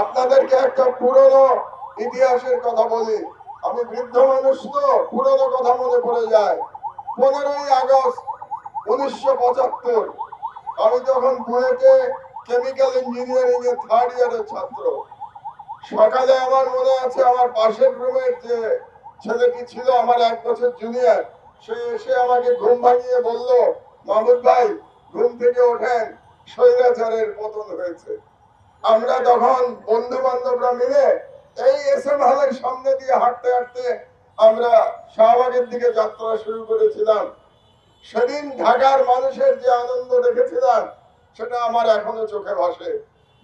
আপনাদেরকে একটা পুরনো ইতিহাসের কথা বলি। আমি বৃদ্ধ মানুষ তো, পুরনো কথা মনে পড়ে যায়। পনেরোই আগস্ট উনিশশো পঁচাত্তর, আমি তখন বুয়েটে কেমিক্যাল ইঞ্জিনিয়ারিং এর থার্ড ইয়ারের ছাত্র, সকালে আমার মনে আছে আমার পাশের রুমের যে ছেলেটি ছিল, আমার এক বছর জুনিয়র সে এসে আমাকে ঘুম ভাঙিয়ে বলল মাহমুদ ভাই, ঘুম থেকে ওঠেন, স্বৈরাচারের পতন হয়েছে। আমরা তখন বন্ধু বান্ধবরা মিলে এই এস এম হলের সামনে দিয়ে হাঁটতে হাঁটতে আমরা শাহবাগের দিকে যাত্রা শুরু করেছিলাম। সেদিন ঢাকার মানুষের যে আনন্দ দেখেছিলাম, সেটা আমার এখনও চোখে ভাসে।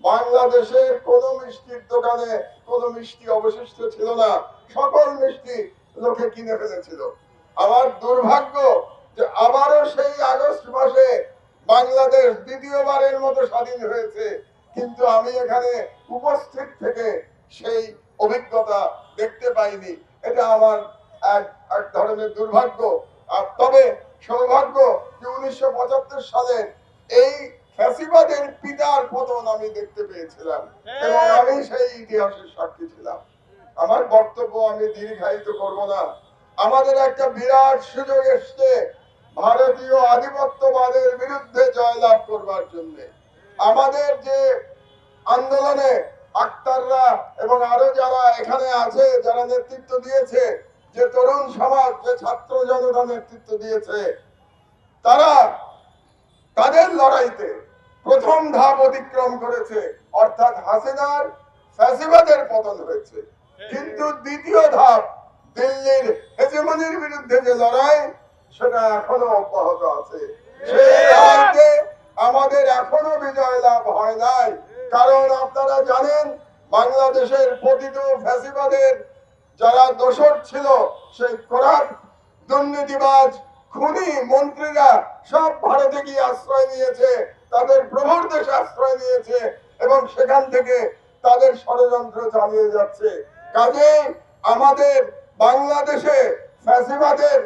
বাংলাদেশে কোন মিষ্টির দোকানে কোনো মিষ্টি অবশিষ্ট ছিল না, সকল মিষ্টি লোকে কিনে ফেলেছিল। আমার দুর্ভাগ্য যে আবারও সেই আগস্ট মাসে বাংলাদেশ দ্বিতীয়বারের মতো স্বাধীন হয়েছে। কিন্তু আমি এখানে উপস্থিত থেকে সেই অভিজ্ঞতা দেখতে পাইনি। এটা আমার এক এক ধরনের দুর্ভাগ্য। আর তবে সৌভাগ্য যে উনিশশো পঁচাত্তর সালের এই ফ্যাসিবাদের পিতার পতন আমি দেখতে পেয়েছিলাম। এবং আমি সেই ইতিহাসের সাক্ষী ছিলাম। আমার বক্তব্য আমি দীর্ঘায়িত করব না। আমাদের একটা বিরাট সুযোগ এসছে ভারতীয় আধিপত্যবাদের বিরুদ্ধে জয়লাভ করবার জন্য। আমাদের যে আন্দোলনে আক্তাররা এবং আরও যারা এখানে আছে, যারা নেতৃত্ব দিয়েছে, যে তরুণ সমাজ, যে ছাত্র জনতা নেতৃত্ব দিয়েছে, তারা তাদের লড়াইতে প্রথম ধাপ অতিক্রম করেছে। অর্থাৎ হাসিনার ফ্যাসিবাদের পতন হয়েছে। কিন্তু দ্বিতীয় ধাপ, দিল্লির হেজেমনির বিরুদ্ধে যে লড়াই, সেটা এখনও অব্যাহত আছে। সেই লড়াইতে আমাদের এখনও বিজয় লাভ হয় নাই। কারণ আপনারা জানেন, বাংলাদেশের পতিত ফ্যাসিবাদের যারা দোষর ছিল, সেই করার দুর্নীতিবাজ, খুনি মন্ত্রীরা সব ভারতে গিয়ে আশ্রয় নিয়েছে, তাদের প্রভুর দেশে আশ্রয় নিয়েছে এবং সেখান থেকে তাদের ষড়যন্ত্র চালিয়ে যাচ্ছে। কাজে আমাদের বাংলাদেশে ফ্যাসিবাদের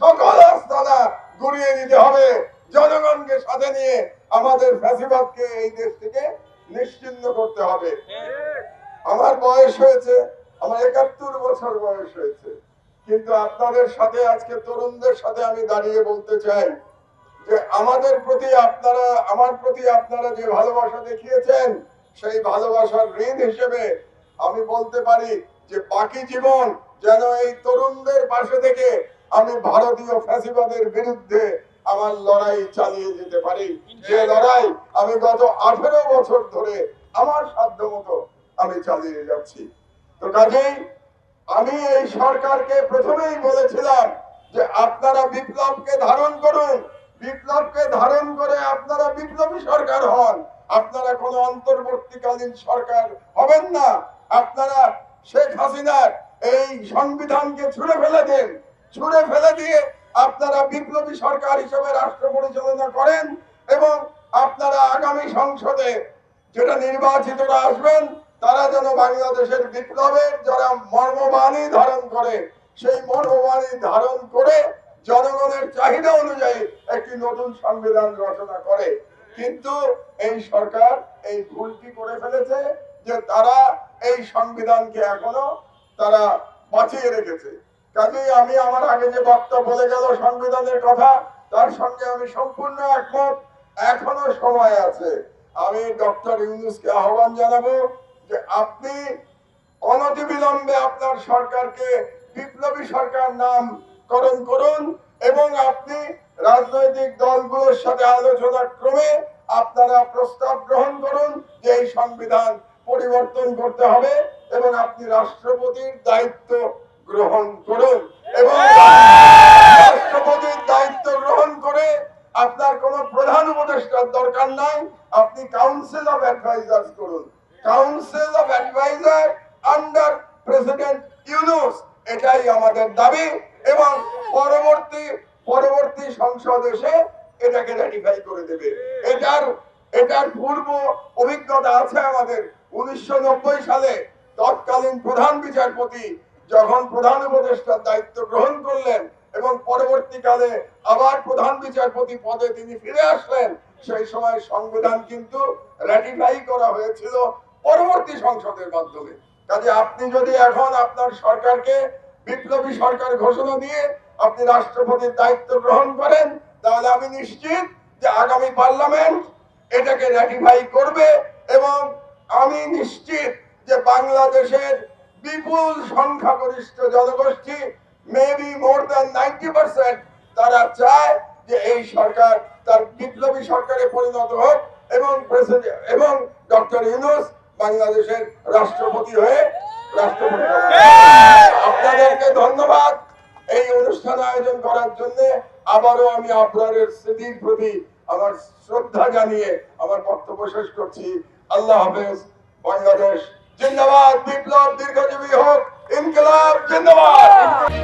সকল আস্তানা গুড়িয়ে দিতে হবে। জনগণকে সাথে নিয়ে আমাদের ফ্যাসিবাদকে এই দেশ থেকে নিশ্চিন্ন করতে হবে। আমার বয়স হয়েছে, আমার একাত্তর বছর বয়স হয়েছে। কিন্তু আপনাদের সাথে, আজকে তরুণদের সাথে আমি দাঁড়িয়ে বলতে চাই যে আমাদের প্রতি আপনারা, আমার প্রতি আপনারা যে ভালোবাসা দেখিয়েছেন, সেই ভালোবাসার ঋণ হিসেবে আমি বলতে পারি যে বাকি জীবন যেন এই তরুণদের পাশে থেকে আমি ভারতীয় ফ্যাসিবাদের বিরুদ্ধে আমার লড়াই চালিয়ে যেতে পারি। যে লড়াই আমি গত আঠেরো বছর ধরে আমার সাধ্য মতো আমি চালিয়ে যাচ্ছি। তো কাজেই আমি এই সরকারকে প্রথমেই বলেছিলাম যে আপনারা বিপ্লবকে ধারণ করুন। বিপ্লবকে ধারণ করে আপনারা বিপ্লবী সরকার হন। আপনারা কোনো অন্তর্বর্তীকালীন সরকার হবেন না। আপনারা শেখ হাসিনার এই সংবিধানকে ছুঁড়ে ফেলে দেন। ছুঁড়ে ফেলে দিয়ে বিপ্লবী সরকার হিসেবে রাষ্ট্র পরিচালনা করেন এবং আপনারা আগামী সংসদে যেটা নির্বাচিতরা আসবেন, তারা যেন বাংলাদেশের বিপ্লবের যারা মর্মবাণী ধারণ করে, সেই মর্মবাণী ধারণ করে জনগণের চাহিদা অনুযায়ী একটি নতুন সংবিধান রচনা করে। কিন্তু এই সরকার এই ভুলটি করে ফেলেছে যে তারা এই সংবিধানকে এখনও তারা বাঁচিয়ে রেখেছে। কাজেই আমি আমার আগে যে বক্তব্য বলে গেল সংবিধানের কথা, তার সঙ্গে আমি সম্পূর্ণ একমত। এখনও সময় আছে। আমি ডক্টর ইউনুসকে আহ্বান জানাব যে আপনি অনতিবিলম্বে আপনার সরকারকে বিপ্লবী সরকার নামকরণ করুন এবং আপনি রাজনৈতিক দলগুলোর সাথে আলোচনা ক্রমে আপনারা প্রস্তাব গ্রহণ করুন যে এই সংবিধান পরিবর্তন করতে হবে এবং আপনি রাষ্ট্রপতির দায়িত্ব গ্রহণ দাবি এবং পরবর্তী পরবর্তী সংসদ এসে এটাকে রেটিফাই করে দেবে। এটার এটার পূর্ব অভিজ্ঞতা আছে আমাদের। উনিশশো সালে তৎকালীন প্রধান বিচারপতি যখন প্রধান উপদেষ্টার দায়িত্ব গ্রহণ করলেন এবং পরবর্তীকালে আবার প্রধান বিচারপতি পদে তিনি ফিরে আসলেন, সেই সময় সংবিধান কিন্তু র্যাটিফাই করা হয়েছিল পরবর্তী সংসদের মাধ্যমে। কাজে আপনি যদি এখন আপনার সরকারকে বিপ্লবী সরকার ঘোষণা দিয়ে আপনি রাষ্ট্রপতির দায়িত্ব গ্রহণ করেন, তাহলে আমি নিশ্চিত যে আগামী পার্লামেন্ট এটাকে র্যাটিফাই করবে এবং আমি নিশ্চিত যে বাংলাদেশের বিপুল সংখ্যাগরিষ্ঠ জনগোষ্ঠী maybe more than ninety percent তারা চায় যে এই সরকার তার বিপ্লবী সরকারে পরিণত হোক এবং এবং ডক্টর ইউনুস বাংলাদেশের রাষ্ট্রপতি হয়ে রাষ্ট্রপতি আপনাদেরকে ধন্যবাদ। এই অনুষ্ঠান আয়োজন করার জন্য আবারও আমি আপনাদের স্মৃতির প্রতি আমার শ্রদ্ধা জানিয়ে আমার বক্তব্য শেষ করছি। আল্লাহ হাফেজ। বাংলাদেশ জিন্দাবাদ। বিপ্লব দীর্ঘজীবী হোক। ইনকলাব জিন্দাবাদ।